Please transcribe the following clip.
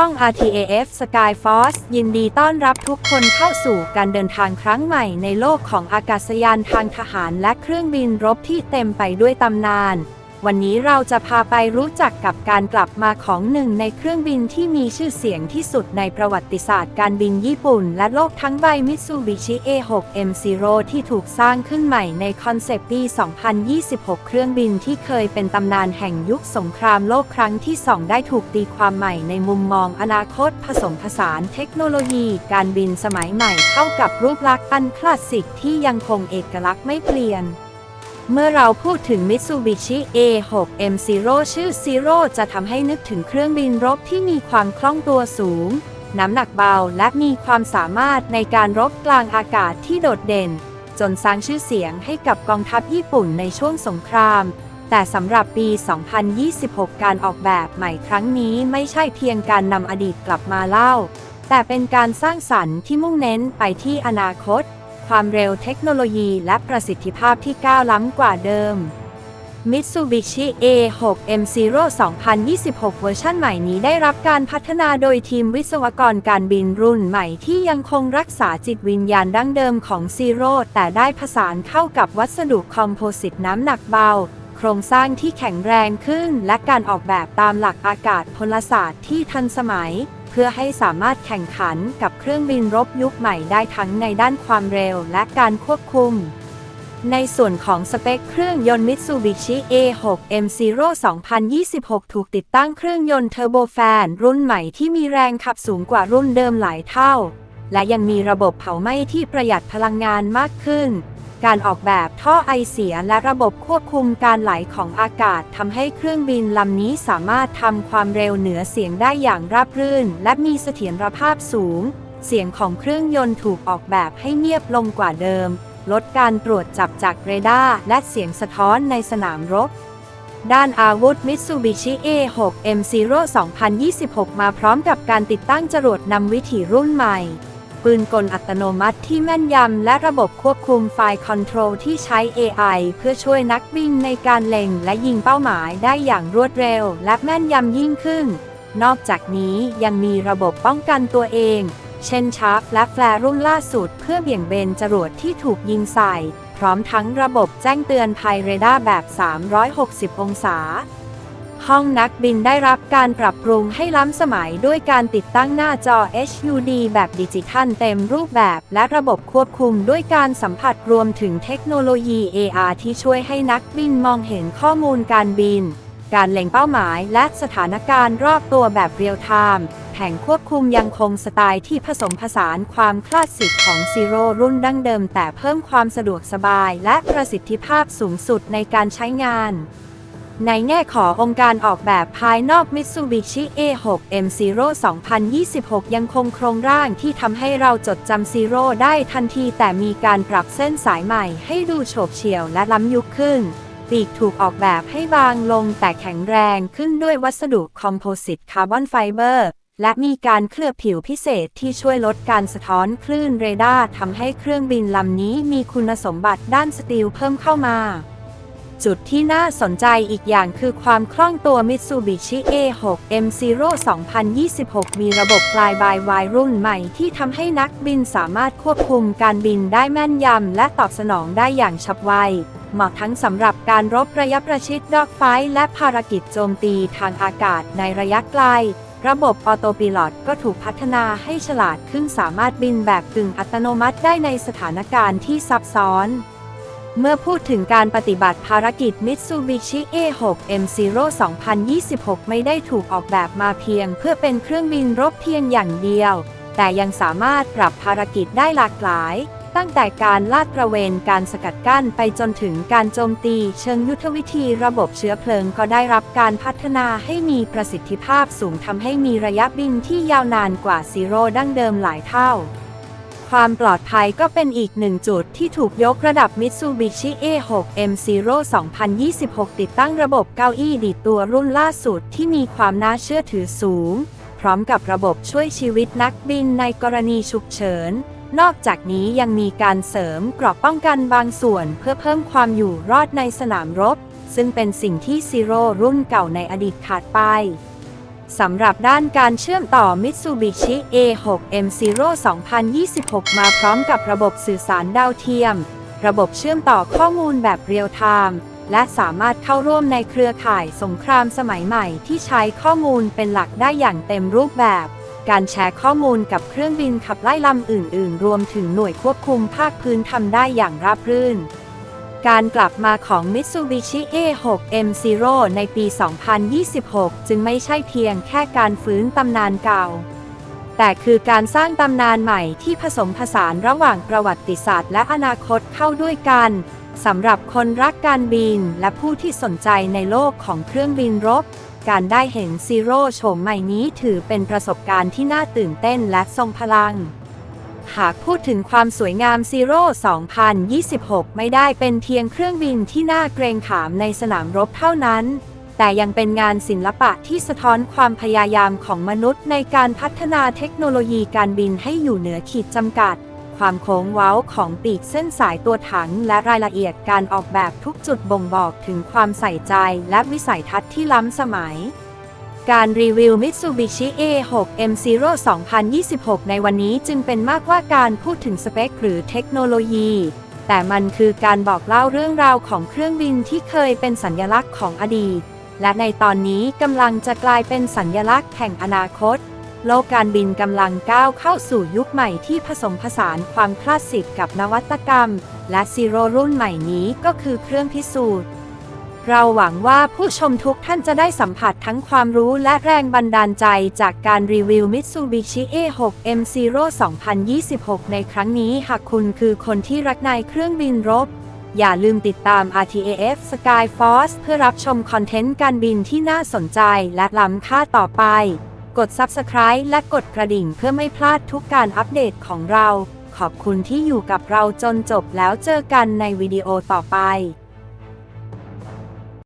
ช่อง RTAF Sky Force ยินดีต้อนรับทุกคนเข้าสู่การเดินทางครั้งใหม่ในโลกของอากาศยานทางทหารและเครื่องบินรบที่เต็มไปด้วยตำนาน วันนี้เราจะพาไปรู้จักกับการกลับมาของหนึ่งในเครื่องบินที่มีชื่อเสียงที่สุดในประวัติศาสตร์การบินญี่ปุ่น และโลกทั้งใบมิตซูบิชิ A6M0 ที่ถูกสร้างขึ้นใหม่ในคอนเซปต์ปี 2026 เครื่องบินที่เคยเป็นตำนานแห่งยุคสงครามโลกครั้งที่ 2 ได้ถูกตีความใหม่ในมุมมองอนาคตผสมผสานเทคโนโลยี การบินสมัยใหม่เข้ากับรูปลักษณ์อันคลาสสิกที่ยังคงเอกลักษณ์ไม่เปลี่ยน เมื่อเราพูดถึง Mitsubishi A6M0 ชื่อ Zero จะทำให้นึกถึงเครื่องบินรบที่มีความคล่องตัวสูง น้ำหนักเบาและมีความสามารถในการรบกลางอากาศที่โดดเด่น จนสร้างชื่อเสียงให้กับกองทัพญี่ปุ่นในช่วงสงคราม แต่สำหรับปี 2026 การออกแบบใหม่ครั้งนี้ไม่ใช่เพียงการนำอดีตกลับมาเล่า แต่เป็นการสร้างสรรค์ที่มุ่งเน้นไปที่อนาคต ความเร็วเทคโนโลยีและประสิทธิภาพที่ก้าวล้ำกว่าเดิม Mitsubishi A6M0 2026 เวอร์ชันใหม่นี้ได้รับการพัฒนาโดยทีมวิศวกรการบินรุ่นใหม่ที่ยังคงรักษาจิตวิญญาณดั้งเดิมของ Zero แต่ได้ผสานเข้ากับวัสดุคอมโพสิตน้ำหนักเบา โครงสร้างที่แข็งแรงขึ้น และการออกแบบตามหลักอากาศพลศาสตร์ที่ทันสมัย พื่อให้สามารถแข่งขันกับเครื่องบินรบยุคใหม่ได้ทั้งในด้านความเร็วและการควบคุม ในส่วนของสเปคเครื่องยนต์ Mitsubishi A6M0 2026 ถูกติดตั้งเครื่องยนต์เทอร์โบแฟน รุ่นใหม่ที่มีแรงขับสูงกว่ารุ่นเดิมหลายเท่า และยังมีระบบเผาไหม้ที่ประหยัดพลังงานมากขึ้น การออกแบบท่อไอเสียและระบบควบคุมการไหลของอากาศทำให้เครื่องบินลำนี้สามารถทำความเร็วเหนือเสียงได้อย่างราบรื่น และมีเสถียรภาพสูง เสียงของเครื่องยนต์ถูกออกแบบให้เงียบลงกว่าเดิม ลดการตรวจจับจากเรดาร์และเสียงสะท้อนในสนามรบ ด้านอาวุธ Mitsubishi A6M0 2026 มาพร้อมกับการติดตั้งจรวดนำวิถีรุ่นใหม่ ปืนกลอัตโนมัติที่แม่นยำและระบบควบคุมไฟล์คอนโทรลที่ใช้ AI เพื่อช่วยนักบินในการเล็งและยิงเป้าหมายได้อย่างรวดเร็ว และแม่นยำยิ่งขึ้น นอกจากนี้ยังมีระบบป้องกันตัวเอง เช่นชาร์ปและแฟร์รุ่นล่าสุดเพื่อเบี่ยงเบนจรวดที่ถูกยิงใส่ พร้อมทั้งระบบแจ้งเตือนภัยเรดาร์แบบ 360 องศา ห้องนักบินได้รับการปรับปรุงให้ล้ำสมัยด้วยการติดตั้งหน้าจอ HUD แบบดิจิทัลเต็มรูปแบบ และระบบควบคุมด้วยการสัมผัสรวมถึงเทคโนโลยี AR ที่ช่วยให้นักบินมองเห็นข้อมูลการบิน การเล็งเป้าหมายและสถานการณ์รอบตัวแบบเรียลไทม์แผงควบคุมยังคงสไตล์ที่ผสมผสานความคลาสสิกของซีโร่รุ่นดั้งเดิม แต่เพิ่มความสะดวกสบายและประสิทธิภาพสูงสุดในการใช้งาน ในแง่ขององค์การออกแบบภายนอก Mitsubishi A6M0 2026 ยังคงโครงร่างที่ทำให้เราจดจำซีโร่ได้ทันทีแต่มีการปรับเส้นสายใหม่ให้ดูโฉบเฉี่ยวและล้ำยุคขึ้น ปีกถูกออกแบบให้บางลงแต่แข็งแรงขึ้นด้วยวัสดุคอมโพสิตคาร์บอนไฟเบอร์และมีการเคลือบผิวพิเศษที่ช่วยลดการสะท้อนคลื่นเรดาร์ทำให้เครื่องบินลำนี้มีคุณสมบัติด้านสตีลเพิ่มเข้ามา จุดที่น่าสนใจอีกอย่างคือความคล่องตัว Mitsubishi A6M0 2026 มีระบบ Fly by Wire รุ่นใหม่ที่ทำให้นักบินสามารถควบคุมการบินได้แม่นยำและตอบสนองได้อย่างฉับไว เหมาะทั้งสำหรับการรบระยะประชิดดอกไฟและภารกิจโจมตีทางอากาศในระยะไกล ระบบออโตปิลอตก็ถูกพัฒนาให้ฉลาดขึ้นสามารถบินแบบกึ่งอัตโนมัติได้ในสถานการณ์ที่ซับซ้อน เมื่อพูดถึงการปฏิบัติภารกิจ Mitsubishi A6M0 2026 ไม่ได้ถูกออกแบบมาเพียง เพื่อเป็นเครื่องบินรบเพียงอย่างเดียว แต่ยังสามารถปรับภารกิจได้หลากหลาย ตั้งแต่การลาดตระเวนการสกัดกั้นไปจนถึงการโจมตีเชิงยุทธวิธีระบบเชื้อเพลิงก็ได้รับการพัฒนาให้มีประสิทธิภาพสูงทำให้มีระยะบินที่ยาวนานกว่าซีโร่ดั้งเดิมหลายเท่า ความปลอดภัยก็เป็นอีกหนึ่งจุดที่ถูกยกระดับ Mitsubishi A6M0 2026 ติดตั้งระบบเก้าอี้ดีดตัวรุ่นล่าสุดที่มีความน่าเชื่อถือสูง พร้อมกับระบบช่วยชีวิตนักบินในกรณีฉุกเฉิน นอกจากนี้ยังมีการเสริมเกราะป้องกันบางส่วนเพื่อเพิ่มความอยู่รอดในสนามรบ ซึ่งเป็นสิ่งที่ซีโร่รุ่นเก่าในอดีตขาดไป สำหรับด้านการเชื่อมต่อ Mitsubishi A6M0 2026 มาพร้อมกับระบบสื่อสารดาวเทียม ระบบเชื่อมต่อข้อมูลแบบเรียลไทม์และสามารถเข้าร่วมในเครือข่ายสงครามสมัยใหม่ที่ใช้ข้อมูลเป็นหลักได้อย่างเต็มรูปแบบ การแชร์ข้อมูลกับเครื่องบินขับไล่ลำอื่น ๆ รวมถึงหน่วยควบคุมภาคพื้นทำได้อย่างราบรื่น การกลับมาของ Mitsubishi A6M0 ในปี 2026 จึงไม่ใช่เพียงแค่การฟื้นตำนานเก่า แต่คือการสร้างตำนานใหม่ที่ผสมผสานระหว่างประวัติศาสตร์และอนาคตเข้าด้วยกันสำหรับคนรักการบินและผู้ที่สนใจในโลกของเครื่องบินรบ การได้เห็นซีโร่โฉมใหม่นี้ถือเป็นประสบการณ์ที่น่าตื่นเต้นและทรงพลัง หากพูดถึงความสวยงามซีโร่2026 ไม่ได้เป็นเพียงเครื่องบินที่น่าเกรงขามในสนามรบเท่านั้น แต่ยังเป็นงานศิลปะที่สะท้อนความพยายามของมนุษย์ในการพัฒนาเทคโนโลยีการบินให้อยู่เหนือขีดจำกัด ความโค้งเว้าของปีกเส้นสายตัวถังและรายละเอียดการออกแบบทุกจุดบ่งบอกถึงความใส่ใจและวิสัยทัศน์ที่ล้ำสมัย การรีวิว Mitsubishi A6M0 2026 ในวันนี้จึงเป็นมากกว่าการพูดถึงสเปคหรือเทคโนโลยี แต่มันคือการบอกเล่าเรื่องราวของเครื่องบินที่เคยเป็นสัญลักษณ์ของอดีต และในตอนนี้กำลังจะกลายเป็นสัญลักษณ์แห่งอนาคต โลกการบินกำลังก้าวเข้าสู่ยุคใหม่ที่ผสมผสานความคลาสสิกกับนวัตกรรม และซีโร่รุ่นใหม่นี้ก็คือเครื่องพิสูจน์ เราหวังว่าผู้ชมทุกท่านจะได้สัมผัสทั้งความรู้และแรงบันดาลใจจากการรีวิว Mitsubishi A6M0 2026 ในครั้งนี้หากคุณคือคนที่รักในเครื่องบินรบ อย่าลืมติดตาม RTAF Skyforce เพื่อรับชมคอนเทนต์การบินที่น่าสนใจและล้ำค่าต่อไป กด Subscribe และกดกระดิ่งเพื่อไม่พลาดทุกการอัปเดตของเรา ขอบคุณที่อยู่กับเราจนจบแล้วเจอกันในวิดีโอต่อไป